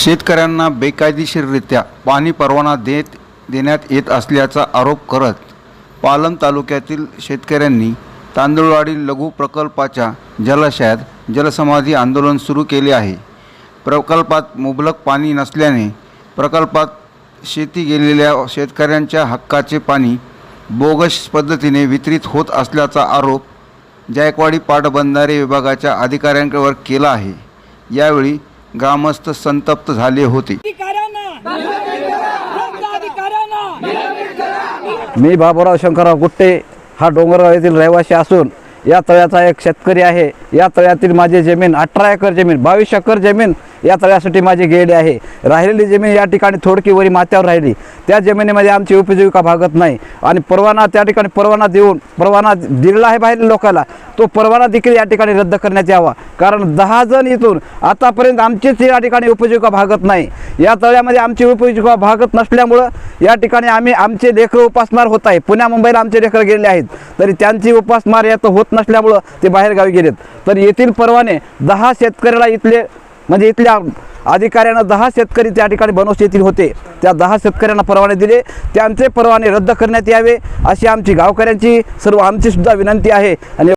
शेतकऱ्यांना बेकायदेशीररित्या पाणी परवाना देत देण्यात येत असल्याचा आरोप करत पालम तालुक्यातील शेतकऱ्यांनी तांदूळवाडी लघु प्रकल्पाच्या जलाशयात जलसमाधी आंदोलन सुरू केले आहे. प्रकल्पात मुबलक पाणी नसल्याने प्रकल्पात शेती गेलेल्या शेतकऱ्यांच्या हक्काचे पाणी बोगस पद्धतीने वितरित होत असल्याचा आरोप जायकवाडी पाटबंधारे विभागाच्या अधिकाऱ्यांवर केला आहे. यावेळी ग्रामस्थ संतप्त झाले होते. मी बाबुराव शंकरराव गुट्टे हा डोंगरगाव येथील रहिवासी असून या तळ्याचा एक शेतकरी आहे. या तळ्यातील माझी जमीन अठरा एकर जमीन बावीस एकर जमीन या तळ्यासाठी माझे गेले आहे. राहिलेली जमीन या ठिकाणी थोडकी वरी माथ्यावर राहिली. त्या जमिनीमध्ये आमची उपजीविका भागत नाही. आणि परवाना त्या ठिकाणी परवाना देऊन परवाना दिलेला आहे बाहेर लोकाला तो परवाना देखील या ठिकाणी रद्द करण्यात यावा. कारण दहा जण इथून आतापर्यंत आमचीच या ठिकाणी उपजीविका भागत नाही. या तळ्यामध्ये आमची उपजीविका भागत नसल्यामुळं या ठिकाणी आम्ही आमचे लेकरं उपासमार होत आहे. पुण्या मुंबईला आमचे लेकरं गेलेले आहेत. तरी त्यांची उपासमार यात होत नसल्यामुळं ते बाहेरगावी गेलेत. तर येथील परवाने दहा शेतकऱ्याला इथले म्हणजे इथल्या अधिकाऱ्यानं दहा शेतकरी त्या ठिकाणी बनवस येथील होते. त्या दहा शेतकऱ्यांना परवाने दिले. त्यांचे परवाने रद्द करण्यात यावे अशी आमची गावकऱ्यांची सर्व आमची सुद्धा विनंती आहे. आणि